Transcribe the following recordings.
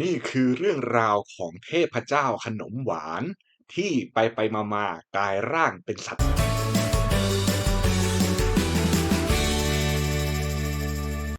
นี่คือเรื่องราวของเทพเจ้าขนมหวานที่ไปไปมามากลายร่างเป็นสัตว์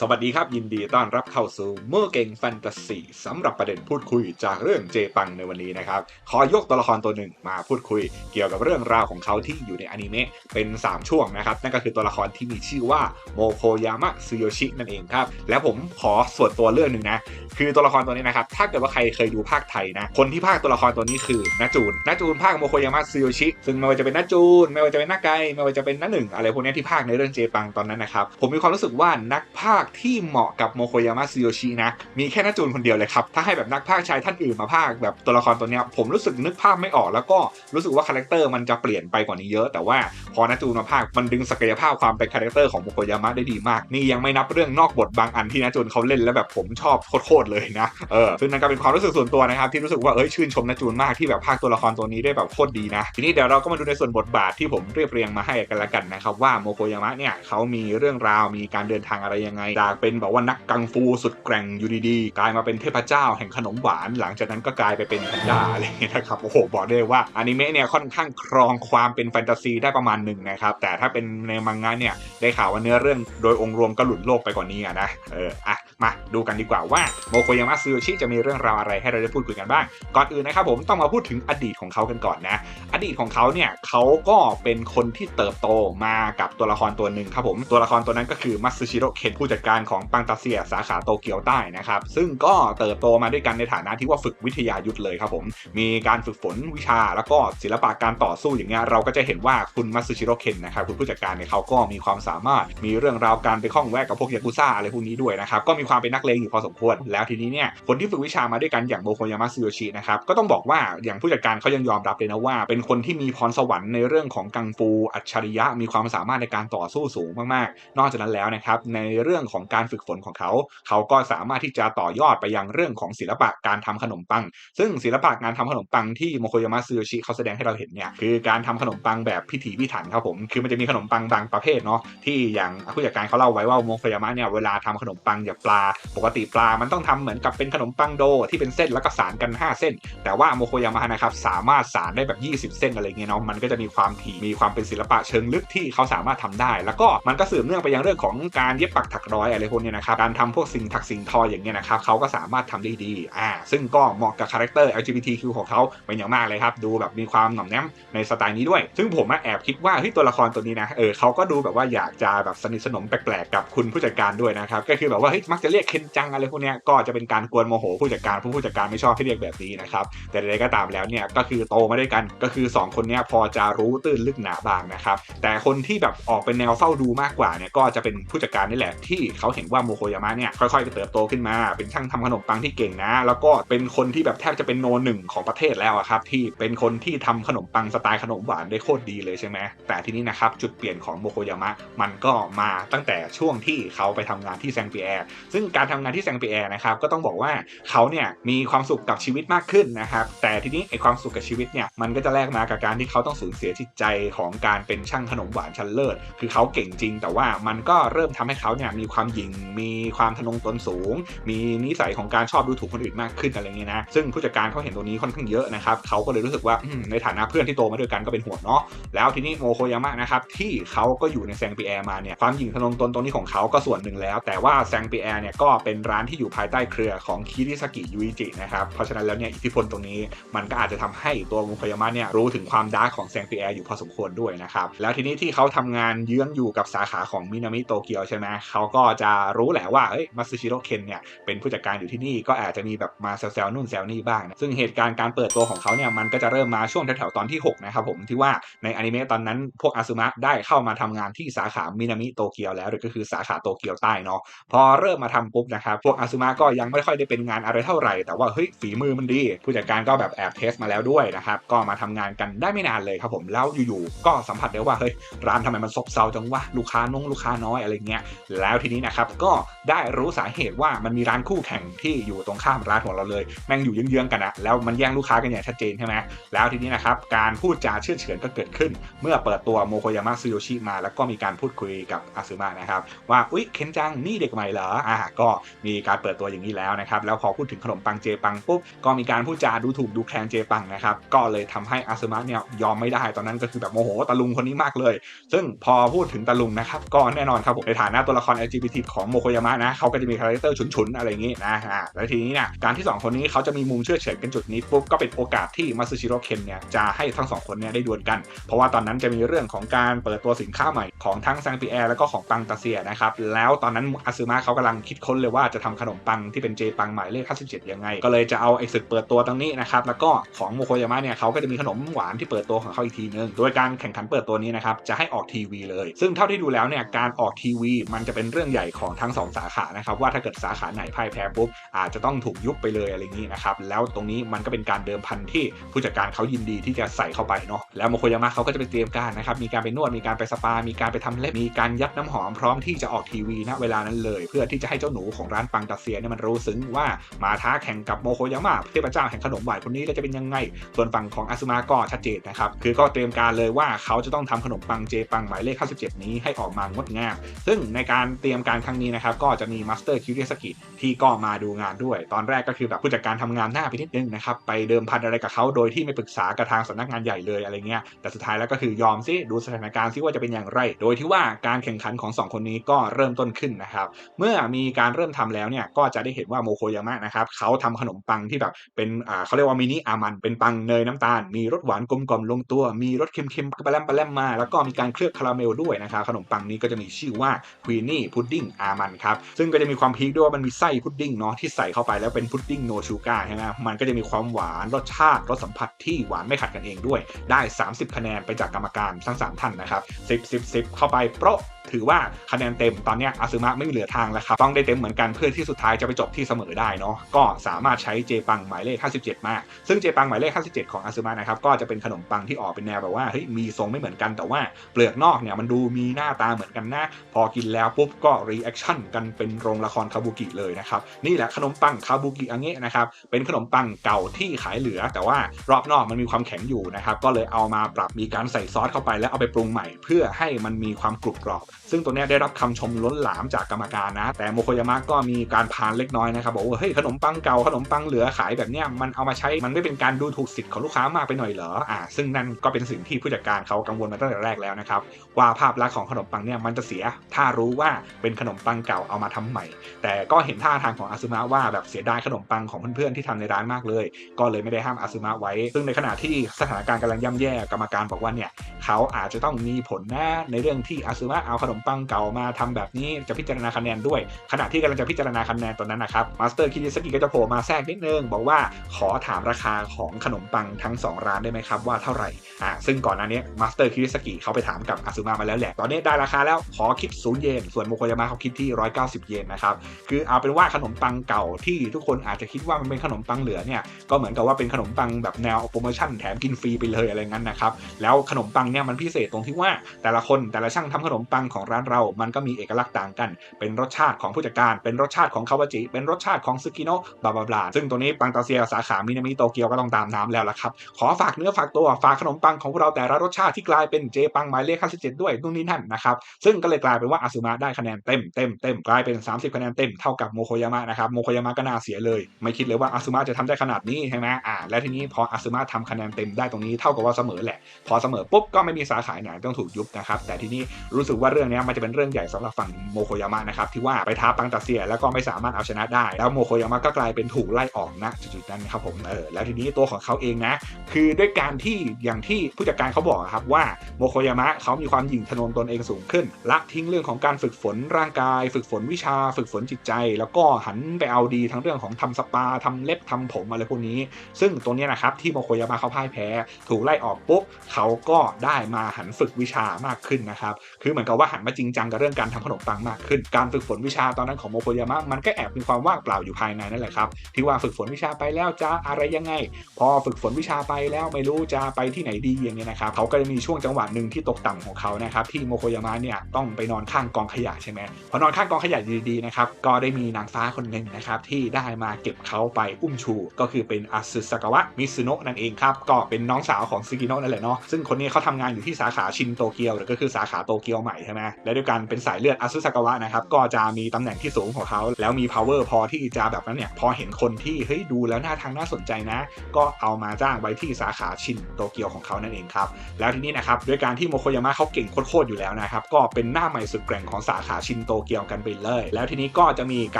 สวัสดีครับ ยินดีต้อนรับเข้าสู่เมื่อเก่งแฟนตาซีสำหรับประเด็นพูดคุยจากเรื่องเจปังในวันนี้นะครับ ขอยกตัวละครตัวหนึ่งมาพูดคุย เกี่ยวกับเรื่องราวของเขาที่อยู่ในอนิเมะเป็น 3 ช่วงนะครับ นั่นก็คือตัวละครที่มีชื่อว่าโมโคยามะซึโยชินั่นเองครับ แล้วผมขอส่วนตัวเรื่องหนึ่งนะ คือตัวละครตัวนี้นะครับ ถ้าเกิดว่าใครเคยดูภาคไทยนะ คนที่ภาคตัวละครตัวนี้คือนาจูนนาจูนภาคโมโคยามะซึโยชิ ซึ่งไม่ว่าจะเป็นนาจูน ไม่ว่าจะเป็นนาไกไม่ว่าจะเป็นนาหนึ่งอะไรพวกนี้ที่ภาคในเรื่องเจปังตอนนั้นนะครับผมมีความรู้สึกว่านักภาคที่เหมาะกับโมโคยามะซึโยชินะ มีแค่นาจูนคนเดียวเลยครับ ถ้าให้แบบนักภาคชายท่านอื่นมาภาคแบบตัวละครตัวเนี้ยผมรู้สึกนึกภาพไม่ออกแล้วก็รู้สึกว่าคาแรคเตอร์มันจะเปลี่ยนไปกว่านี้เยอะ แต่ว่าพอนาจูนมาภาคมันดึงศักยภาพความเป็นคาแรคเตอร์ของโมโกยามะได้ดีมาก นี่ยังไม่นับเรื่องนอกบทบางอันที่นาจูนเขาเล่นแล้วแบบผมชอบโคตรเลยนะเออซึ่งนั่นก็เป็นความรู้สึกส่วนตัวนะครับที่รู้สึกว่าเอ้ยชื่นชมนาจูนมากที่แบบภาคตัวละครตัวนี้ได้แบบโคตรดีนะทีนี้เดี๋ยวเราก็มาดูในส่วนบทบาทที่ผมเรียบเรียงมาให้กันละกันนะครับว่าโมโกยามะเนี่ยเขามีเรื่องราวมีการเดินทางอะไรยังไงจากเป็นแบบว่านักกังฟูสุดแกร่งอยู่ดีๆ กลายมาเป็นเทพเจ้าแห่งขนมหวาน หลังจากนั้นก็กลายไปเป็นแพนด้าอะไรเงี้ยนะครับโอ้โหบอกได้ว่าอนิเมะเนี่ยค่อนข้างครองความเป็นแฟนตาซีได้ประมาณหนึ่งนะครับแต่ถ้าเป็นในมังงะเนี่ยได้ข่าวว่าเนื้อเรื่องโดยองค์รวมก็หลุดโลกไปกว่านี้อะนะเอออะมาดูกันดีกว่าว่าโมโกยามะซึโยชิจะมีเรื่องราวอะไรให้เราได้พูดคุยกันบ้าง ก่อนอื่นนะครับผมต้องมาพูดถึงอดีตของเขากันก่อนนะ อดีตของเขาเนี่ยเขาก็เป็นคนที่เติบโตมากับตัวละครตัวหนึ่งครับผมตัวละครตัวนั้นก็คือมัตสึชิโร่เคนผู้จัดการของปังตาเซียสาขาโตเกียวใต้นะครับ ซึ่งก็เติบโตมาด้วยกันในฐานะที่ว่าฝึกวิทยายุทธเลยครับผม มีการฝึกฝนวิชาแล้วก็ศิลปะการต่อสู้อย่างเงี้ยเราก็จะเห็นว่าคุณมัตสึชิโรเคนนะครับคุณผู้จัดการเนี่ยเขาก็มีความสามารถมีเรื่องราวการไปข้องแวะกับพวกยากุซ่าอะไรพวกนี้ด้วยนะครับก็มีความเป็นนักเลงอยู่พอสมควร แล้วทีนี้เนี่ยคนที่ฝึกวิชามาด้วยกันอย่างโมโคยามะซึโยชินะครับก็ต้องบอกว่าอย่างผู้จัดการเขายังยอมรับเลยนะว่า เป็นคนที่มีพรสวรรค์ในเรื่องของกังฟูอัจฉริยะมีความสามารถในการต่อสู้สูงมากๆ นอกจากนั้นแล้วนะครับในเรื่องของการฝึกฝนของเขา เขาก็สามารถที่จะต่อยอดไปยังเรื่องของศิลปะการทำขนมปัง ซึ่งศิลปะการทำขนมปังที่โมโคยามะซึโยชิเขาแสดงให้เราเห็นเนี่ยคือการทำขนมปังแบบพิถีพิถันครับผม คือมันจะมีขนมปังบางประเภทเนาะที่อย่างผู้จัดการเขาเล่าไว้ว่าโมโคยามะเนี่ยเวลาทำขนมปังอย่างปลา ปกติปลา มันต้องทำเหมือนกับเป็นขนมปังโดที่เป็นเส้นแล้วก็สานกัน 5 เส้น แต่ว่าโมโคยามะนะครับสามารถสานได้แบบ 20 เส้นอะไรเงี้ยเนาะมันก็จะมีความถี่มีความเป็นศิลปะเชิงลึกที่เขาสามารถทำได้ แล้วก็มันก็สืบเนื่องไปยังเรื่องของการเย็บปักถักรอยอะไรพวกนี้นะครับการทำพวกสิ่งถักสิ่งทออย่างเงี้ยนะครับเขาก็สามารถทำได้ดีอ่าซึ่งก็เหมาะกับคาแรคเตอร์ LGBTQ ของเขาเป็นอย่างมากเลยครับดูแบบมีความหน่อมแนมในสไตล์นี้ด้วย ซึ่งผมแอบคิดว่าเฮ้ยตัวละครตัวนี้นะเออเขาก็ดูแบบว่าอยากจะแบบสนิทสนมแปลกๆกับคุณผู้จัดการด้วยนะครับก็คือแบบว่าเฮ้ยมักจะเรียกเคนจังอะไรพวกนี้ก็จะเป็นการกวนโมโหผู้จัดการผู้ผู้จัดการไม่ชอบให้เรียกแบบนี้นะครับแต่ใดๆก็ตามแล้วเนี่ยก็คือโตมาด้วยกันก็คือ 2 คนนี้พอจะรู้ตื้นลึกหนาบางนะครับแต่คนที่แบบออกเป็นแนวเฝ้าดูมากกว่าเนี่ยก็จะเป็นผู้จัดการนี่แหละที่เขาเห็นว่าโมโคยามะเนี่ยค่อยๆเติบโตขึ้นมา เป็นช่างทำขนมปังที่เก่งนะ แล้วก็เป็นคนที่แบบแทบจะเป็นโนหนึ่งของประเทศแล้วอะครับที่เป็นคนที่ทำขนมปังสไตล์ขนมหวานได้โคตรดีเลยใช่ไหมแต่ทีนี้นะครับจุดเปลี่ยนของโมโคยามะมันก็มาตั้งแต่ช่วงที่เขาไปทำงานที่แซงปีแอร์ซึ่งการทำงานที่แซงปีแอร์นะครับก็ต้องบอกว่าเขาเนี่ยมีความสุขกับชีวิตมากขึ้นนะครับแต่ทีนี้ไอความสุขกับชีวิตเนี่ยมันก็จะแลกมากับการที่เขาต้องสูญเสียจิตใจของการเป็นช่างขนมหวานชั้นเลิศคือเขาเก่งจริง แต่ว่ามันก็เริ่มทำให้เขาเนี่ยมีความหยิ่ง มีความทะนงตนสูง มีนิสัยของการชอบดูถูกคนอื่นมากขึ้นอะไรเงี้ยนะซึ่งผู้จัดการเขาเห็นตัวนี้ค่อนข้างเยอะนะครับเขาก็เลยรู้สึกว่าในฐานะเพื่อนที่โตมาด้วยกันก็เป็นห่วงเนาะแล้วทีนี้โมโคยามะนะครับที่เขาก็อยู่ในแซงปีแอร์มาเนี่ยความหยิ่งทะนงตนตรงนี้ของเขาก็ส่วนหนึ่งแล้ว แต่ว่าแซงปีแอร์เนี่ยก็เป็นร้านที่อยู่ภายใต้เครือของคิริสกิยูอิจินะครับเพราะฉะนั้นแล้วเนี่ยอิทธิพลตรงนี้มันก็อาจจะทำให้ตัวโมโคยามะเนี่ยรู้ถึงความดาร์กของแซงปีแอร์อยู่พอสมควรด้วยนะครับแล้วทีนี้ที่เขาทำงานเยื้องอยู่กับสาขาของมินามิโตเกียวใช่ไหมเขาก็จะรู้แหละว่าเอ้ยมัตสึชิโร่เคนเนี่ยเป็นผู้จัดการอยู่ที่นี่ก็อาจจะมีแบบมาแซวๆนู่นแซวนี่บ้างนะซึ่งเหตุการณ์การเปิดตัวของเขาเนี่ยมันก็จะเริ่มมาช่วงแถวๆตอนที่ 6 นะครับผมที่ว่าในอนิเมะตอนนั้นพวกอาซึมะได้เข้ามาทำงานที่สาขามินามิโตเกียวแล้วหรือก็คือสาขาโตเกียวใต้เนาะพอเริ่มมาทำปุ๊บนะครับพวกอาซึมะก็ยังไม่ค่อยได้เป็นงานอะไรเท่าไหร่ แต่ว่าเฮ้ยฝีมือมันดี ผู้จัดการก็แบบแอบเทสมาแล้วด้วยนะครับก็มาทำงานานกันได้ไม่นานเลยครับผมแล้วอยู่ๆก็สัมผัสได้ว่าเฮ้ยร้านทำไมมันซบเซาจังวะลูกค้านงลูกค้าน้อยอะไรเงี้ยแล้วทีนี้นะครับ ก็ได้รู้สาเหตุว่ามันมีร้านคู่แข่งที่อยู่ตรงข้ามร้านของเราเลย แม่งอยู่เยื้องๆกันอะแล้วมันแย่งลูกค้ากันอย่างชัดเจนใช่ไหมแล้วทีนี้นะครับการพูดจาเชื่อเฉือนก็เกิดขึ้น เมื่อเปิดตัวโมโคยามะซูโยชิมา แล้วก็มีการพูดคุยกับอาซึมะนะครับว่าอุ๊ยเคนจังนี่เด็กใหม่เหรออ่าก็มีการเปิดตัวอย่างนี้แล้วนะครับแล้วพอพูดถึงขนมปังเจปังปุ๊บก็มีการพูดจาดูถูกดูแคลนเจปังนะครับก็เลยทำให้อาซึมะเนี่ยยอมไม่ได้ตอนนั้นก็คือแบบโมโหตะลุงคนนี้มากเลย ซึ่งพอพูดถึงตะลุงนะครับก็แน่นอนครับผมในฐานะตัวละคร LGBT ของโมโคยามะนะเขาก็จะมีคาแรคเตอร์ฉุนๆอะไรอย่างงี้นะฮะแล้วทีนี้เนี่ยการที่สองคนนี้เขาจะมีมุมเชื่อเฉือนกันจุดนี้ปุ๊บก็เป็นโอกาสที่มาซึชิโร่เคนเนี่ยจะให้ทั้งสองคนเนี่ยได้ดวลกัน เพราะว่าตอนนั้นจะมีเรื่องของการเปิดตัวสินค้าใหม่ของทั้งซังปีแอร์แล้วก็ของปังตาเซียนะครับแล้วตอนนั้นอาซึมะเขากำลังคิดค้นเลยว่าจะทำขนมปังที่เป็นเจปังหมายเลข57ยังไง ก็เลยจะเอาไอ้ศึกเปิดตัวตรงนี้นะครับแล้วก็ของโมโคยามะเนี่ยเขาก็จะมีขนมหวานที่เปิดตัวของเขาอีกทีนึงโดยการแข่งขันเปิดตัวนี้นะครับจะให้ออกทีวีเลย ซึ่งเท่าที่ดูแล้วเนี่ยการออกทีวีมันจะเป็นเรื่องใหญ่ของทั้งสองสาขานะครับว่าถ้าเกิดสาขาไหนพ่ายแพ้ปุ๊บอาจจะต้องถูกยุบไปเลยอะไรอย่างนี้นะครับแล้วตรงนี้มันก็เป็นการเดิมพันที่ผู้จัดการเขายินดีที่จะใส่เข้าไปเนาะแล้วโมโคยามะเขาก็จะไปเตรียมการนะครับมีการไปนวดมีการไปสปา มีการไปทำเล็บมีการยัดน้ำหอมพร้อมที่จะออกทีวีณเวลานั้นเลย เพื่อที่จะให้เจ้าหนูของร้านปังตาเซียเนี่ยมันรู้ซึ้งว่ามาท้าแข่งกับโมโคยามะเทพเจ้าแห่งขนมหวานคนนี้แล้วจะเป็นยังไง ส่วนฝั่งของอาซึมะก็ชัดเจนนะครับคือก็เตรียมการเลยว่าเขาจะต้องทำขนมปังเจปังหมายเลข 57 นี้ให้ออกมางดงามซึ่งในการเตรียมการครั้งนี้นะครับก็จะมีมาสเตอร์คิวเรสกิที่ก็มาดูงานด้วย ตอนแรกก็คือแบบผู้จัดการทำงานหน้าไปนิดนึงนะครับไปเดิมพันอะไรกับเขาโดยที่ไม่ปรึกษากับทางสำนักงานใหญ่เลยอะไรเงี้ยแต่สุดท้ายแล้วก็คือยอมซิดูสถานการณ์ซิว่าจะเป็นอย่างไร โดยที่ว่าการแข่งขันของ 2 คนนี้ก็เริ่มต้นขึ้นนะครับเมื่อมีการเริ่มทำแล้วเนี่ยก็จะได้เห็นว่าโมโคยามะนะครับเขาทำขนมปังที่แบบเป็นอ่าเขาเรียกว่ามินิอามันเป็นปังเนยน้ำตาล มีรสหวานกลมกล่อมลงตัว มีรสเค็มๆปลาแลมปลาแลมมา แล้วก็มีการเคลือบคาราเมลด้วยนะครับขนมปังนี้ก็จะมีชื่อว่าควีนี่พุดดิ้งอามันครับ ซึ่งก็จะมีความพีคด้วยว่ามันมีไส้พุดดิ้งเนาะที่ใส่เข้าไปแล้วเป็นพุดดิ้งโนชูการ์ใช่ไหมมันก็จะมีความหวานรสชาติรสสัมผัสที่หวานไม่ขัดกันเองด้วย ได้ 30 คะแนนไปจากกรรมการทั้ง 3 ท่านนะครับ10 10 10 เข้าไปโปร ถือว่าคะแนนเต็มตอนนี้อาซึมะไม่มีเหลือทางแล้วครับต้องได้เต็มเหมือนกันเพื่อที่สุดท้ายจะไปจบที่เสมอได้เนาะก็สามารถใช้เจปังหมายเลข 57 มา ซึ่งเจปังหมายเลข 57 ของอาซึมะนะครับก็จะเป็นขนมปังที่ออกเป็นแนวแบบว่าเฮ้ยมีทรงไม่เหมือนกันแต่ว่าเปลือกนอกเนี่ยมันดูมีหน้าตาเหมือนกันนะพอกินแล้วปุ๊บก็รีแอคชั่นกันเป็นโรงละครคาบุกิเลยนะครับนี่แหละขนมปังคาบุกิอังเงะนะครับเป็นขนมปังเก่าที่ขายเหลือ แต่ว่ารอบนอกมันมีความแข็งอยู่นะครับก็เลยเอามาปรับมีการใส่ซอสเข้าไปแล้วเอาไปปรุงใหม่ เพื่อให้มันมีความกรุบกรอบซึ่งตัวนี้ได้รับคำชมล้นหลามจากกรรมการนะ แต่โมโคยามะก็มีการพานเล็กน้อยนะครับ บอกว่าเฮ้ยขนมปังเก่าขนมปังเหลือขายแบบเนี้ยมันเอามาใช้มันไม่เป็นการดูถูกสิทธิ์ของลูกค้ามากไปหน่อยเหรออ่าซึ่งนั่นก็เป็นสิ่งที่ผู้จัดการเขากังวลมาตั้งแต่แรกแล้วนะครับว่าภาพลักษณ์ของขนมปังเนี่ยมันจะเสีย ถ้ารู้ว่าเป็นขนมปังเก่าเอามาทำใหม่ แต่ก็เห็นท่าทางของอาซึมะว่าแบบเสียดายขนมปังของเพื่อนๆที่ทำในร้านมากเลย ก็เลยไม่ได้ห้ามอาซึมะไว้ ซึ่งในขณะที่สถานการณ์กำลังย่ำแย่กรรมการบอกว่าเนี่ยเขาอาจจะต้องมีผลนะในเรื่องที่อาซึมะเอาขนมปังเก่ามาทำแบบนี้จะพิจารณาคะแนนด้วย ขณะที่กำลังจะพิจารณาคะแนนตอนนั้นนะครับมาสเตอร์คิริสกิก็จะโผล่มาแทรกนิดนึง บอกว่าขอถามราคาของขนมปังทั้ง 2 ร้านได้ไหมครับว่าเท่าไหร่อ่าซึ่งก่อนหน้านี้มาสเตอร์คิริสกิเขาไปถามกับอาซึมะมาแล้วแหละตอนนี้ได้ราคาแล้วขอคิดศูนย์เยนส่วนโมโคยามะเขาคิดที่ 190 เยนนะครับคือเอาเป็นว่าขนมปังเก่าที่ทุกคนอาจจะคิดว่ามันเป็นขนมปังเหลือเนี่ยก็เหมือนกับว่าเป็นขนมปังแบบแนวโปรโมชั่นแถมกินฟรีไปเลยอะไรงั้นนะครับแล้วขนมปังเนี่ยมันพิเศษตรงที่ว่าแต่ละคนแต่ละช่างทำขนมปังขของร้านเรา มันก็มีเอกลักษณ์ต่างกัน เป็นรสชาติของผู้จัดการ เป็นรสชาติของคาวาจิ เป็นรสชาติของซึกิโนะบลาบลาซึ่งตัวนี้ปังตาเซียสาขามินามิโตเกียวก็ต้องตามน้ำแล้วล่ะครับ ขอฝากเนื้อฝากตัว ฝากขนมปังของพวกเราแต่ละรสชาติที่กลายเป็นเจปังหมายเลข57ด้วยนู่นนี่นั่นนะครับ ซึ่งก็เลยกลายเป็นว่าอาซึมะได้คะแนนเต็มเต็มเต็มกลายเป็น 30 คะแนนเต็มเท่ากับโมโคยามะนะครับ โมโคยามะก็น่าเสียเลย ไม่คิดเลยว่าอาซึมะจะทำได้ขนาดนี้ใช่ไหมอ่า และทีนี้พออาซึมะทำคะแนนเต็มได้ตรงนี้เท่ากับว่าเสมอแหละ พอเสมอปุ๊บก็ไม่มีสาขาไหนต้องถูกยุบนะครับ แต่ทีนี้รู้สึกว่าเรื่องนี้มันจะเป็นเรื่องใหญ่สำหรับฝั่งโมโคยามะนะครับที่ว่าไปท้าปังตาเซียแล้วก็ไม่สามารถเอาชนะได้ แล้วโมโคยามะก็กลายเป็นถูกไล่ออกนะจุดนั้นครับผมเออแล้วทีนี้ตัวของเขาเองนะ คือด้วยการที่อย่างที่ผู้จัดการเขาบอกครับว่าโมโคยามะเขามีความหยิ่งทะนงตนเองสูงขึ้นละทิ้งเรื่องของการฝึกฝนร่างกาย ฝึกฝนวิชา ฝึกฝนจิตใจ แล้วก็หันไปเอาดีทั้งเรื่องของทำสปาทำเล็บทำผมอะไรพวกนี้ ซึ่งตัวนี้นะครับที่โมโคยามะเขาพ่ายแพ้ ถูกไล่ออกปุ๊บเขาก็ได้มาหันฝึกวิชามากขึ้นนะครับคือเหมือนกับว่าหันมาจริงจังกับเรื่องการทำขนมปังมากขึ้น การฝึกฝนวิชาตอนนั้นของโมโคยามะมันก็แอบมีความว่างเปล่าอยู่ภายในนั่นแหละครับที่ว่าฝึกฝนวิชาไปแล้วจะอะไรยังไง พอฝึกฝนวิชาไปแล้วไม่รู้จะไปที่ไหนดีอย่างเงี้ยนะครับเขาก็จะมีช่วงจังหวะหนึ่งที่ตกต่ำของเขานะครับที่โมโคยามะเนี่ยต้องไปนอนข้างกองขยะใช่ไหมพอนอนข้างกองขยะดีๆนะครับก็ได้มีนางฟ้าคนหนึ่งนะครับที่ได้มาเก็บเขาไปอุ้มชู ก็คือเป็นอาซึสากาวะมิซุโนะนั่นเองครับก็เป็นน้องสาวของซึกิโนะนั่นแหละเนาะซึ่งคนนี้เขาทำงานอยู่ที่สาขาชินโตเกียวหรือก็คือสาขาโตเกียวใหม่ใช่ไหมและด้วยกันเป็นสายเลือดอาซึสากาวะนะครับ ก็จะมีตำแหน่งที่สูงของเขา แล้วมี power พอที่จะแบบนั้นเนี่ย พอเห็นคนที่เฮ้ยดูแล้วน่าทางน่าสนใจนะ ก็เอามาจ้างไว้ที่สาขาชินโตเกียวของเขานั่นเองครับ แล้วทีนี้นะครับด้วยการที่โมโคยามะเขาเก่งโคตรๆอยู่แล้วนะครับ ก็เป็นหน้าใหม่สุดแกร่งของสาขาชินโตเกียวกันไปเลย แล้วทีนี้ก็จะมีก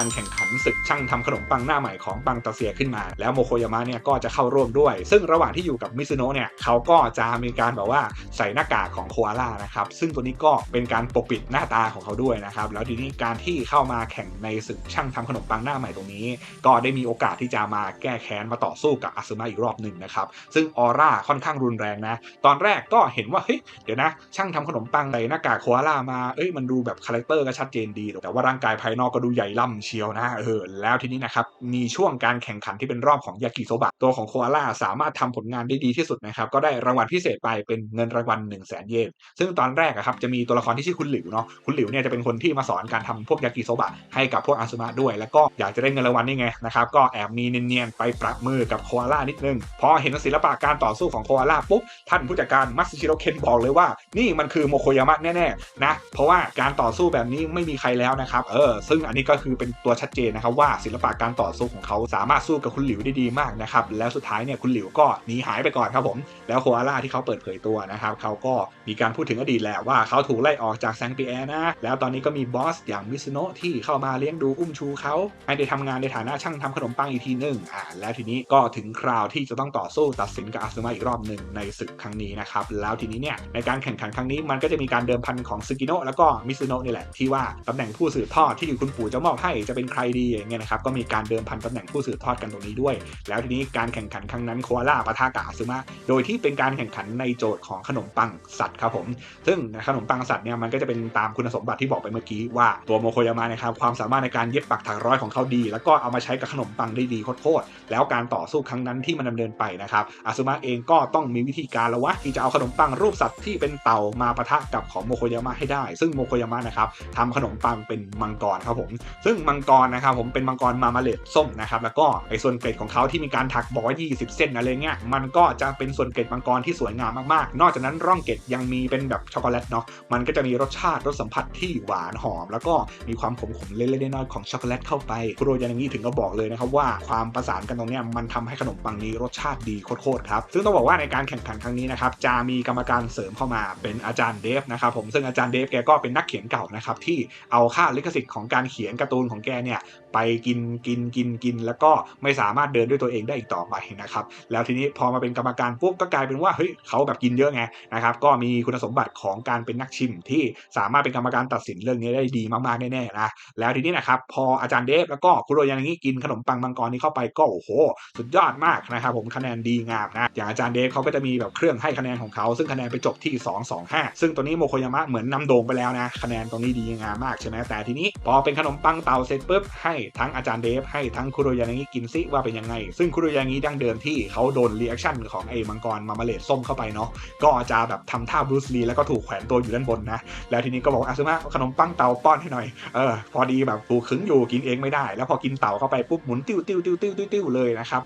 ารแข่งขันศึกช่างทำขนมปังหน้าใหม่ของปังตาเซียขึ้นมา แล้วโมโคยามะเนี่ยก็จะเข้าร่วมด้วย ซึ่งระหว่างที่อยู่กับมิซุโนะเนี่ยเขาก็จะมีการแบบว่าใส่หน้ากากของโคอาล่านะครับ ซึ่งตัวนี้ก็เป็นการปกปิดหน้าตาของเขาด้วยนะครับ แล้วทีนี้การที่เข้ามาแข่งในศึกช่างทำขนมปังหน้าใหม่ตรงนี้ ก็ได้มีโอกาสที่จะมาแก้แค้นมาต่อสู้กับอาซึมะอีกรอบหนึ่งนะครับ ซึ่งออร่าค่อนข้างรุนแรงนะ ตอนแรกก็เห็นว่าเฮ้ยเดี๋ยวนะ ช่างทำขนมปังใส่หน้ากากโคอาล่ามาเอ้ยมันดูแบบคาแรคเตอร์ก็ชัดเจนดี แต่ว่าร่างกายภายนอกก็ดูใหญ่ล่ำเชียวนะเออแล้วทีนี้นะครับมีช่วงการแข่งขันที่เป็นรอบของยากิโซบะตัวของโคอาล่าสามารถทำผลงานได้ดีที่สุดนะครับก็ได้รางวัลพิเศษไปเป็นเงินรางวัล1 0 0 0 0แสนเยนซึ่งตอนแรกอะครับจะมีตัวละครที่ชื่อคุณหลิวเนาะคุณหลิวเนี่ยจะเป็นคนที่มาสอนการทำพวกยากิโซบะให้กับพวกอาซึมะด้วย แล้วก็อยากจะได้เงินรางวัลนี่ไงนะครับก็แอบมีเนียนๆไปปรับมือกับโคอาล่านิดนึงพอเห็นศิลปะการต่อสู้ของโคอาล่าปุ๊บท่านผู้จัดการมัตสึชิโรเคนบอกเลยว่า นี่มันคือโมโคยามะแน่ๆนะเพราะว่าการต่อสู้แบบนี้ไม่มีใครแล้วนะครับเออซึ่งอันนี้ก็คือเป็นตัวชัดเจนนะครับว่าศิลปะการต่อสู้ของเขาสามารถสู้กับคุณหลิวได้ดีมากนะครับแล้วสุดท้ายเนี่ยคุณหลิวก็หนีหายไปก่อนครับผมแล้วโคอาล่าที่เขาเปิดเผยตัวนะครับเขาก็มีการพูดถึงอดีตแหละว่าเขาถูกไล่ออกจากากแซงปีแอร์นะ แล้วตอนนี้ก็มีบอสอย่างมิซุโนะที่เข้ามาเลี้ยงดูอุ้มชูเขาให้ได้ทำงานในฐานะช่างทำขนมปังอีกทีหนึ่งอ่าแล้วทีนี้ก็ถึงคราวที่จะต้องต่อสู้ตัดสินกับอาซึมะอีกรอบหนึ่งในศึกครั้งนี้นะครับแล้วทีนี้เนี่ยในการแข่งขันครั้งนี้มันก็จะมีการเดิมพันของซึกิโนะแล้วก็มิซุโนะนี่แหละที่ว่าตำแหน่งผู้สืบทอดที่คุณปู่จะมอบให้จะเป็นใครดีอย่างเงี้ยนะครับก็มีการเดิมพันตำแหน่งผู้สืบทอดกันตรงนี้ด้วย แล้วทีนี้การแข่งขันครั้งนั้นโคอาล่าปะทะกับอาซึมะโดยที่เป็นการแข่งขันในโจทย์ของขนมปังสัตว์ครับผมซึ่งขนมปังสัตว์เนี่ยมันก็จะเป็นตามคุณสมบัติที่บอกไปเมื่อกี้ว่าตัวโมโคยามะนะครับความสามารถในการเย็บปักถักร้อยของเขาดี แล้วก็เอามาใช้กับขนมปังได้ดีโคตรแล้วการต่อสู้ครั้งนั้นที่มันดำเนินไปนะครับอาซึมะเองก็ต้องมีวิธีการแล้ววะที่จะเอาขนมปังรูปสัตว์ที่เป็นเต่ามาปะทะกับของโมโคยามะให้ได้ ซึ่งโมโคยามะนะครับทำขนมปังเป็นมังกรครับผม ซึ่งมังกรนะครับผมเป็นมังกรมามาเลดส้มนะครับแล้วก็ไอ้ส่วนเกล็ดของเขาที่มีการถักบอกว่า20 เส้นอะไรเงี้ยมันก็จะเป็นส่วนเกล็ดมังกรที่สวยงามมากๆ นอกจากนั้นร่องเกล็ดยังมีเป็นแบบช็อกโกแลตเนาะมันก็จะมีรสสชาติรสสัมผัสที่หวานหอม แล้วก็มีความขมๆเล็กๆน้อยๆของช็อกโกแลตเข้าไปคุโรยานางิถึงก็บอกเลยนะครับว่าความประสานกันตรงนี้มันทำให้ขนมปังนี้รสชาติดีโคตรๆครับซึ่งต้องบอกว่าในการแข่งขันครั้งนี้นะครับจะมีกรรมการเสริมเข้ามาเป็นอาจารย์เดฟนะครับผมซึ่งอาจารย์เดฟแกก็เป็นนักเขียนเก่านะครับที่เอาค่าลิขสิทธิ์ของการเขียนการ์ตูนของแกเนี่ย ไปกินกินกินกิน แล้วก็ไม่สามารถเดินด้วยตัวเองได้อีกต่อไปนะครับ แล้วทีนี้พอมาเป็นกรรมการปุ๊บก็กลายเป็นว่าเฮ้ยเขาแบบกินเยอะไงนะครับ ก็มีคุณสมบัติของการเป็นนักชิมที่สามารถเป็นกรรมการตัดสินเรื่องนี้ได้ดีมากๆแน่ๆนะแล้วทีนี้นะครับพออาจารย์เดฟแล้วก็คุโรยานางิกินขนมปังมังกรนี้เข้าไปก็โอ้โห สุดยอดมากนะครับผมคะแนนดีงามนะอย่างอาจารย์เดฟเขาก็จะมีแบบเครื่องให้คะแนนของเขาซึ่งคะแนนไปจบที่ 225 ซึ่งตัวนี้โมโคยามะเหมือนนำโด่งไปแล้วนะคะแนนตรงนี้ดีงามมากใช่ไหมแต่ทีนี้พอเป็นขนมปังเตาเสร็จปุ๊บให้ทั้งอาจารย์เดฟให้ทั้งคุโรยานางิกินซิว่าเป็นยังไง ซึ่งคุโรยานางิดั้งเดิมที่เขาโดนรีแอคชั่นของไอ้มังกรมามาเลดส้มเข้าไปเนาะก็จะแบบทำท่าบรูซลีแล้วก็ถูกแขวนตัวอยู่ด้านบนนะแล้วทีนี้ก็บอกอาซึมะขนมปังเตาป้อนให้หน่อยเออพอดีแบบถูกขึงอยู่กินเองไม่ได้ แล้วพอกินเต่าเข้าไปปุ๊บหมุนติ้วติ้วติ้วติ้วติ้วติ้วเลยนะครับ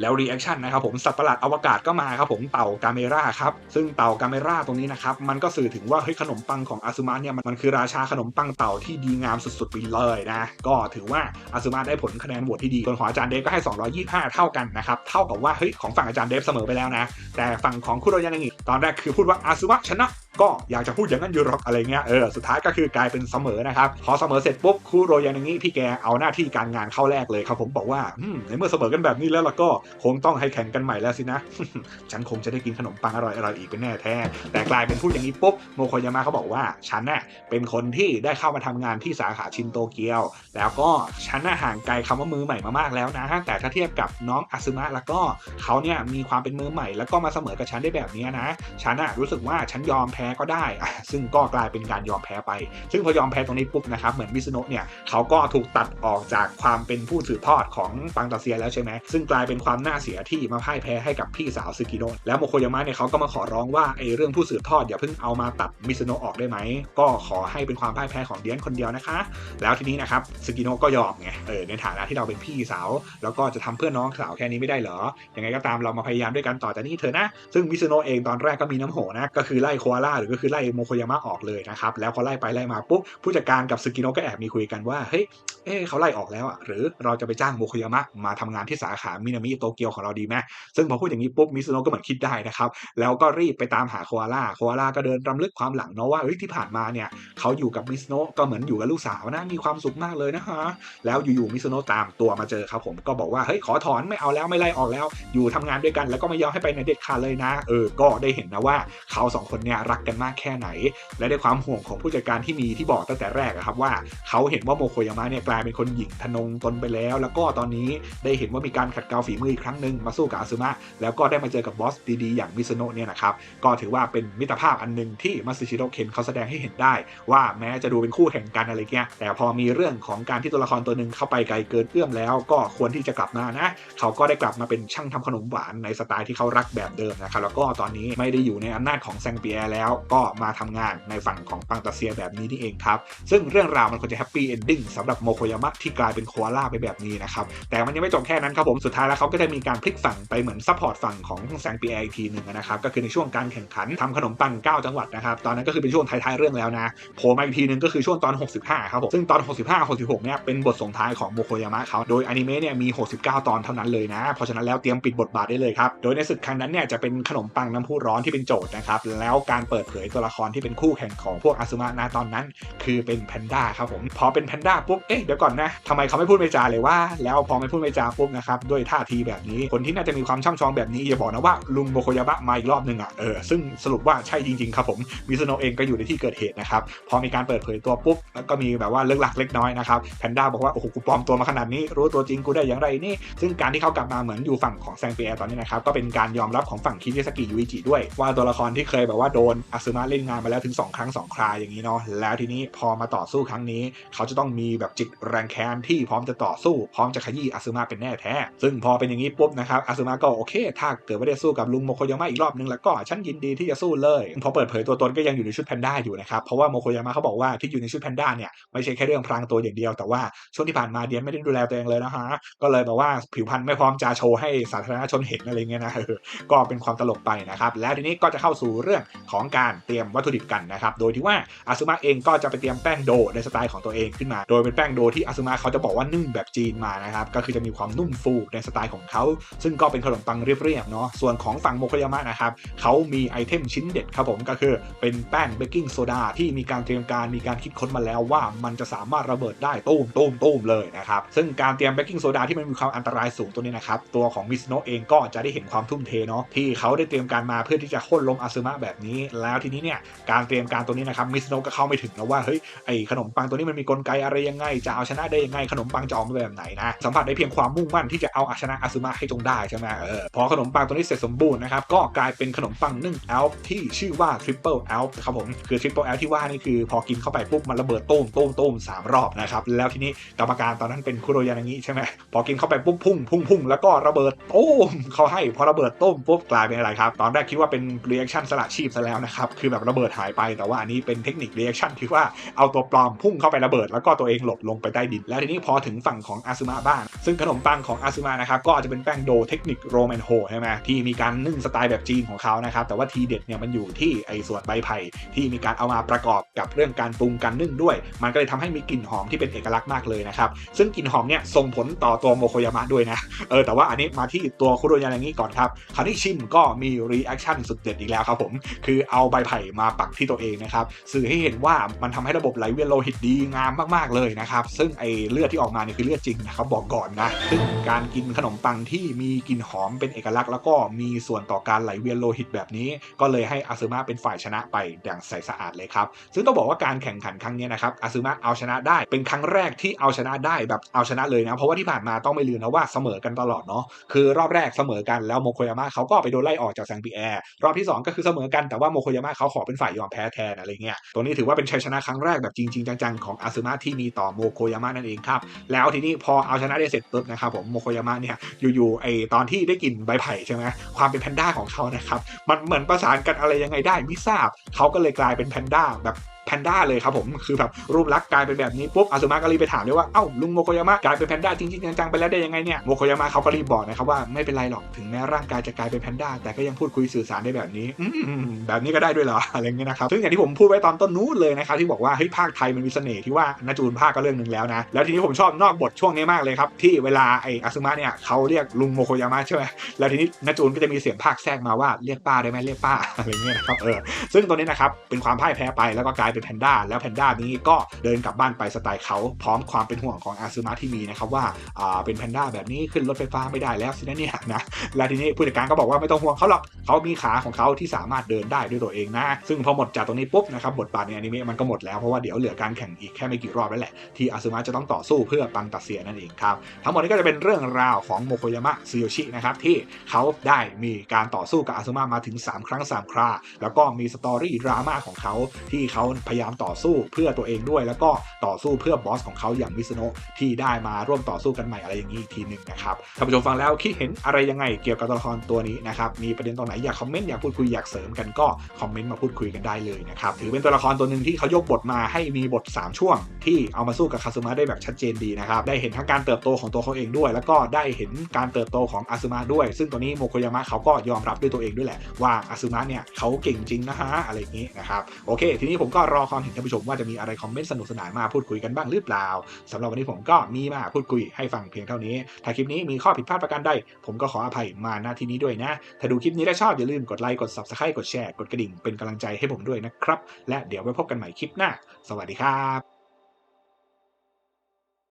แล้วรีแอคชั่นนะครับผมสัตว์ประหลาดอวกาศก็มาครับผมเต่ากาเมราครับซึ่งเต่ากาเมราตรงนี้นะครับมันก็สื่อถึงว่าเฮ้ยขนมปังของอาซึมะเนี่ยมันคือราชาขนมปังเต่าที่ดีงามสุดๆไปเลยนะก็ถือว่าอาซึมะได้ผลคะแนนโหวตที่ดีส่วนของอาจารย์เดฟก็ให้ 225 เท่ากันนะครับเท่ากับว่าเฮ้ยของฝั่งอาจารย์เดฟเสมอไปแล้วนะแต่ฝั่งของคุโรยานางิตอนแรกคือพูดว่าอาซึมะชนะก็อยากจะพูดอย่างนั้นอยู่หรอกอะไรเงี้ยเออสุดท้ายก็คือกลายเป็นเสมอนะครับพอเสมอเสร็จปุ๊บคุโรยานางิพี่แกเอาหน้าที่การงานเข้าแรกเลยครับผมบอกว่าในเมื่อเสมอกันแบบนี้แล้วล่ะก็คงต้องให้แข่งกันใหม่แล้วสินะ ฉันคงจะได้กินขนมปังอร่อยๆอีกเป็นแน่แท้ แต่กลายเป็นพูดอย่างนี้ปุ๊บโมโคยามะเขาบอกว่าฉันน่ะเป็นคนที่ได้เข้ามาทำงานที่สาขาชินโตเกียว แล้วก็ฉันน่ะห่างไกลคำว่ามือใหม่มามากแล้วนะ แต่ถ้าเทียบกับน้องอาซึมะแล้วก็เขาเนี่ยมีความเป็นมือใหม่แล้วก็มาเสมอกับฉันได้แบบนี้นะฉันน่ะรู้สึกว่าฉันยอมแพ้ก็ได้ ซึ่งก็กลายเป็นการยอมแพ้ไป ซึ่งพอยอมแพ้ตรงนี้ปุ๊บนะครับ เหมือนมิซุโนะเนี่ยเขาก็ถูกตัดออกจากความเป็นผู้สืบทอดของปังตาเซียแล้วใช่ไหม ซึ่งกลายเป็นความน่าเสียที่มาพ่ายแพ้ให้กับพี่สาวซึกิโนะแล้วโมโคยามะเนี่ยเขาก็มาขอร้องว่าไอ้เรื่องผู้สืบทอดอย่าเพิ่งเอามาตัดมิซุโนะออกได้ไหม ก็ขอให้เป็นความพ่ายแพ้ของเดียนคนเดียวนะคะ แล้วทีนี้นะครับซึกิโนะก็ยอมไง เออ ในฐานะที่เราเป็นพี่สาว แล้วก็จะทำเพื่อน้องสาวแค่นี้ไม่ได้เหรอ ยังไงก็ตามเรามาพยายามด้วยกันต่อจากนี้เถอะนะ ซึ่งมิซุโนะเองตอนแรกก็มีน้ำโหนะ ก็คือไล่โคอาล่าหรือก็คือไล่โมโคยามะออกเลยนะครับ แล้วพอไล่ไปไล่มาปุ๊บผู้จัดการกับซึกิโนะก็แอบมีคุยกันว่าเฮ้ยเอ๊เขาไล่ออกแล้วอะหรือเราจะไปจ้างโมโคยามะมาทำงานที่สาขามินามิโตเกียวของเราดีไหมซึ่งพอพูดอย่างนี้ปุ๊บมิซุโนะก็เหมือนคิดได้นะครับแล้วก็รีบไปตามหาโคอาล่าโคอาล่าก็เดินรำลึกความหลังเนาะว่าเฮ้ยที่ผ่านมาเนี่ยเขาอยู่กับมิซุโนะก็เหมือนอยู่กับลูกสาวนะมีความสุขมากเลยนะฮะแล้วอยู่ๆมิซุโนะตามตัวมาเจอครับผมก็บอกว่าเฮ้ยขอถอนไม่เอาแล้วไม่ไล่ออกแล้ว อยู่ทำงานด้วยกันแล้วก็ไม่ยอมให้ไปไหนเด็ดขาดเลยนะ เออก็ได้เห็นนะว่าเขาสองคนเนี่ยรักกันมากแค่ไหน และด้วยความห่วงของผู้จัดการที่มีที่บอกตั้งแต่แรกอะครับว่าเขาเห็นว่าโมโคยามะเนี่ยกลายเป็นคนหญิงทนงตนไปแล้ว แล้วก็ตอนนี้ได้เห็นว่ามีการขัดเกลาฝีมืออีกครั้งหนึ่งมาสู้กับอาซึมะแล้วก็ได้มาเจอกับบอสดีๆอย่างมิซโนะเนี่ยนะครับก็ถือว่าเป็นมิตรภาพอันหนึ่งที่มาซึชิโร่เคนเขาแสดงให้เห็นได้ ว่าแม้จะดูเป็นคู่แข่งกันอะไรเงี้ยแต่พอมีเรื่องของการที่ตัวละครตัวหนึ่งเข้าไปไกลเกินเอื้อมแล้ว ก็ควรที่จะกลับมานะ เขาก็ได้กลับมาเป็นช่างทำขนมหวานในสไตล์ที่เขารักแบบเดิมนะครับแล้วก็ตอนนี้ไม่ได้อยู่ในอำนาจของแซงเปียร์แล้วก็มาทำงานในฝั่งของปังตาเซียแบบนี้นี่เองครับ ซึ่งเรื่องราวมันควรจะแฮปปี้เอนดิ้งสำหรับโมโคยามะที่กลายเป็นโคอาล่าไปแบบนี้นะครับ แต่มันยังไม่จบแค่นั้นครับผม สุดท้ายแล้วเขาก็ได้มีการพลิกฝั่งไปเหมือนซัพพอร์ตฝั่งของแซงปียร์อีกทีหนึ่งนะครับ ก็คือในช่วงการแข่งขันทำขนมปัง 9 จังหวัดนะครับ ตอนนั้นก็คือเป็นช่วงท้ายๆเรื่องแล้วนะ โผล่มาอีกทีหนึงก็คือช่วงตอน 65 ครับผม ซึ่งตอน 65 66 เนี่ยเป็นบทส่งท้ายของโมโคยามะเขา โดยอนิเมะเนี่ยมี 69 ตอนเท่านั้นเลยนะ เพราะฉะนั้นแล้วเตรียมปิดบทบาทได้เลยครับ โดยในศึกครั้งนั้นเนี่ยจะเป็นขนมปังน้ำพุร้อนที่เป็นโจทย์นะครับ แล้วการเปิดเผยตัวละครที่เป็นคู่แข่งของพวกอาซึมะนะตอนนั้น คือเป็นแพนด้าครับผมพอเป็นแพนด้าปุ๊บเอ๊ะเดี๋ยวก่อนนะทำไมเขาไม่พูดไม่จาเลยว่า แล้วพอไม่พูดไม่จาปุ๊บนะครับด้วยท่าทีแบบนี้คนที่น่าจะมีความช่ำชองแบบนี้อย่าบอกนะว่าลุงโมโคยาบะมาอีกรอบหนึ่งอะเออซึ่งสรุปว่าใช่จริงๆครับผมมิซโนะเองก็อยู่ในที่เกิดเหตุนะครับพอมีการเปิดเผยตัวปุ๊บแล้วก็มีแบบว่าเลิกหลักเล็กน้อยนะครับแพนด้าบอกว่าโอ้โหกูปลอมตัวมาขนาดนี้รู้ตัวจริงกูได้อย่างไรนี่ ซึ่งการที่เขากลับมาเหมือนอยู่ฝั่งของแซงเปียตอนนี้นะครับก็เป็นการยอมรับของฝั่งคิเดสกิยูอิจิด้วย ว่าตัวละครที่เคยแบบว่าโดนอาซึมะเล่นงานมาแล้วถึง 2 ครั้ง 2 คราอย่างนี้เนาะแล้วทีนี้พอมาต่อสู้ครั้งนี้ เขาจะต้องมีแบบจิตแรงแค้นที่พร้อมจะต่อสู้ พร้อมจะขยี้อาซึมะเป็นแน่แท้ ซึ่งพอเป็นอย่างนี้ปุ๊บนะครับอาซึมะก็โอเค ถ้าเกิดว่าได้สู้กับลุงโมโคยามะอีกรอบนึงแล้วก็ฉันยินดีที่จะสู้เลย พอเปิดเผยตัวตนก็ยังอยู่ในชุดแพนด้าอยู่นะครับเพราะว่าโมโคยามะเขาบอกว่าที่อยู่ในชุดแพนด้าเนี่ยไม่ใช่แค่เรื่องพรางตัวอย่างเดียวแต่ว่าช่วงที่ผ่านมาเดียนไม่ได้ดูแลตัวเองเลยนะฮะก็เลยแบบว่าผิวพรรณไม่พร้อมจะโชว์ให้สาธารณชนเห็นอะไรเงี้ยนะก็เป็นความตลกไปนะครับแล้วทีนี้ก็จะเข้าสู่เรื่องของการเตรียมวัตถุดิบกันนะครับ โดยที่ว่าอาซึมะเองก็จะไปเตรียมแป้งโดในสไตล์ของตัวเองขึ้นมา โดยเป็นแป้งโดที่อาซึมะเขาจะบอกว่านึ่งแบบจีนมานะครับ ก็คือจะมีความนุ่มฟูในสไตล์ของเขา ซึ่งก็เป็นขนมปังเรียบๆเนาะ ส่วนของฝั่งโมโคยามะนะครับเขามีไอเทมชิ้นเด็ดครับผมก็คือเป็นแป้งเบกกิ้งโซดาที่มีการเตรียมการมีการคิดค้นมาแล้วว่ามันจะสามารถระเบิดได้ตุ้มตุ้มตุ้มเลยนะครับซึ่งการเตรียมเบกกิ้งโซดาที่มันมีความอันตรายสูงตัวนี้นะครับตัวของมิสโนะเองก็จะได้เห็นความทุ่มเทเนาะที่เขาได้เตรียมการมาเพื่อที่จะโค่นล้มอาซึมะแบบนี้แล้วทีนี้เนี่ยการเตรียมการตัวนี้นะครับมิสโนก็เข้าไม่ถึงนะว่าเฮ้ยไอขนมปังตัวนี้มันมีกลไกอะไรยังไงจะเอาชนะได้ยังไงขนมปังจะออกมาแบบไหนนะสัมผัสได้เพียงความมุ่งมั่นที่จะเอาชนะอาซึมะให้จงได้ใช่ไหมเออพอขนมปังตัวนี้เสร็จสมบูรณ์นะครับก็กลายเป็นขนมปังนึ่งแอลที่ชื่อว่า Triple a l p ครับผมคือ Triple a l p ที่ว่านี่คือพอกินเข้าไปปุ๊บมันระเบิดตุ้มตุ้มตุ้มสามรอบนะครับแล้วทีนี้กรรมการตอนนั้นเป็นคุโรยานางิใช่ไหมพอกินเข้าไปปุ๊บพุ่งพุ่งพุ่งแล้วก็ระเบิดตุ้มเขาให้พอระเบิดตุ้มปุ๊บกลายเป็นอะไรครับตอนแรกคิดว่าเป็นรีแอคชั่นสละชีพซะแล้วนะครับคือแบบระเบิดหายไปแต่ว่าอันนี้เป็นเทคนิคเรีแอคชั่นที่ว่าเอาตัวปลอมพุ่งเข้าไประเบิด แล้วก็ตัวเองหลบลงไปใต้ดิน แล้วทีนี้พอถึงฝั่งของอาซึมะบ้าง ซึ่งขนมปังของอาซึมะนะครับก็อาจจะเป็นแป้งโดเทคนิคโรแมนโฮใช่ไหมที่มีการนึ่งสไตล์แบบจีนของเขานะครับแต่ว่าทีเด็ดเนี่ยมันอยู่ที่ไอ้ส่วนใบไผ่ที่มีการเอามาประกอบกับเรื่องการปรุงการนึ่งด้วย มันก็เลยทำให้มีกลิ่นหอมที่เป็นเอกลักษณ์มากเลยนะครับซึ่งกลิ่นหอมเนี่ยส่งผลต่อตัวโมโคยามะด้วยนะเออแต่ว่าอันนี้มาที่ตัวคุโรยานางิก่อนครับคราวนี้ชิมก็มีรีแอคชั่นสุดเด็ดอีกแล้วครับผมคือเอาาใบไผ่มาปักที่ตัวเองนะครับสื่อให้เห็นว่ามันทำให้ระบบไหลเวียนโลหิตดีงามมากๆเลยนะครับ ซึ่งไอเลือดที่ออกมาเนี่ยคือเลือดจริงนะครับบอกก่อนนะซึ่งการกินขนมปังที่มีกลิ่นหอมเป็นเอกลักษณ์แล้วก็มีส่วนต่อการไหลเวียนโลหิตแบบนี้ ก็เลยให้อาซึมะเป็นฝ่ายชนะไปอย่างใสสะอาดเลยครับซึ่งต้องบอกว่าการแข่งขันครั้งนี้นะครับอาซึมะเอาชนะได้เป็นครั้งแรกที่เอาชนะได้แบบเอาชนะเลยนะเพราะว่าที่ผ่านมาต้องไม่ลืมนะว่าเสมอกันตลอดเนาะคือรอบแรกเสมอกันแล้วโมโคยามะเขาก็ไปโดนไล่ออกจากแซงปีแอร์รอบที่ 2 ก็คือเสมอกันแต่ว่าโมโคยามะเขาขอเป็นฝ่ายยอมแพ้แทนอะไรเงี้ยตรงนี้ถือว่าเป็นชัยชนะครั้งแรกแบบจริง ๆ จังๆของอาซึมะที่มีต่อโมโคยามะนั่นเองครับแล้วทีนี้พอเอาชนะได้เสร็จปุ๊บนะครับผมโมโคยามะเนี่ยอยู่ๆไอตอนที่ได้กลินใบไผ่ใช่ไหมความเป็นแพนด้าของเขานะครับมันเหมือนประสานกันอะไรยังไงได้ไม่ทราบเขาก็เลยกลายเป็นแพนด้าแบบ พนด้าเลยครับผมคือแบบรูปลักษณ์กลายเป็นแบบนี้ปุ๊บอาซึมะก็รีบไปถามเลยว่าเอ้าลุงโมโคยามะกลายเป็นแพนด้าจริงๆจังๆไปแล้วได้ยังไงเนี่ยโมโคยามะเขาก็รีบบอกนะครับว่าไม่เป็นไรหรอกถึงแม้ร่างกายจะกลายเป็นแพนด้าแต่ก็ยังพูดคุยสื่อสารได้แบบนี้แบบนี้ก็ได้ด้วยเหรออะไรเงี้ยนะครับซึ่งอย่างที่ผมพูดไว้ตอนต้นนู้นเลยนะครับที่บอกว่าเฮ้ยภาคไทยมันมีเสน่ห์ที่ว่านาจูนภาคก็เรื่องหนึ่งแล้วนะแล้วทีนี้ผมชอบนอกบทช่วงนี้มากเลยครับที่เวลาไออาซึมะเนี่ยเขาเรียกลุงโมโคยามะใช่ไหมแล้วทีนี้นาจูนก็จะมีเสียงภาคแทรกมาว่าเรียกป้าได้ไหมเรียกป้าอะไรเงี้ยนะครับเออซึ่งตัวนี้นะครับเป็นความพ่ายแพ้ไปแล้วก็กลายเป็นแพนด้าแล้วแพนด้านี้ก็เดินกลับบ้านไปสไตล์เขาพร้อมความเป็นห่วงของอาซึมะที่มีนะครับว่าเป็นแพนด้าแบบนี้ขึ้นรถไฟฟ้าไม่ได้แล้วสินะเนี่ยนะและทีนี้ผู้จัดการก็บอกว่าไม่ต้องห่วงเขาหรอกเขามีขาของเขาที่สามารถเดินได้ด้วยตัวเองนะ ซึ่งพอหมดจากตรงนี้ปุ๊บนะครับบทบาทในอนิเมะมันก็หมดแล้วเพราะว่าเดี๋ยวเหลือการแข่งอีกแค่ไม่กี่รอบแล้วแหละที่อาซึมะจะต้องต่อสู้เพื่อปังตัดเสียนั่นเองครับทั้งหมดนี้ก็จะเป็นเรื่องราวของโมโคยามะซูโยชินะครับที่เขาได้มีการต่อสู้กับอาซึมะมาถึง 3 ครั้ง 3 ครา แล้วก็มีสตอรี่ดราม่าของเขาที่เขาพยายามต่อสู้เพื่อตัวเองด้วย แล้วก็ต่อสู้เพื่อบอสของเขาอย่างมิสโนะที่ได้มาร่วมต่อสู้กันใหม่อะไรอย่างนี้อีกทีหนึ่งนะครับท่านผู้ชมฟังแล้วคิดเห็นอะไรยังไงเกี่ยวกับตัวละครตัวนี้นะครับมีประเด็นตรงไหนอยากคอมเมนต์อยากพูดคุยอยากเสริมกันก็คอมเมนต์มาพูดคุยกันได้เลยนะครับถือเป็นตัวละครตัวหนึ่งที่เขายกบทมาให้มีบท 3 ช่วง ที่เอามาสู้กับคาซึมะได้แบบชัดเจนดีนะครับได้เห็นทั้งการเติบโตของตัวเขาเองด้วย แล้วก็ได้เห็นการเติบโตของอาซึมะด้วย ซึ่งตัวนี้โมโคยามะเขาก็ยอมรับด้วยตัวเองด้วยแหละว่าอาซึมะเนี่ยเขาเก่งจริงนะฮะอะไรอย่างนี้นะครับโอเค ทีนี้ผมก็รอความเห็นท่านผู้ชมว่าจะมีอะไรคอมเมนต์สนุกสนานมาพูดคุยกันบ้างหรือเปล่าสำหรับวันนี้ผมก็มีมาพูดคุยให้ฟังเพียงเท่านี้ ถ้าคลิปนี้มีข้อผิดพลาดประการใดผมก็ขออภัยมาณที่นี้ด้วยนะ ถ้าดูคลิปนี้แล้วชอบอย่าลืมกดไลค์กด subscribe กดแชร์กดกระดิ่งเป็นกำลังใจให้ผมด้วยนะครับ และเดี๋ยวไว้พบกันใหม่คลิปหน้า สวัสดีครับ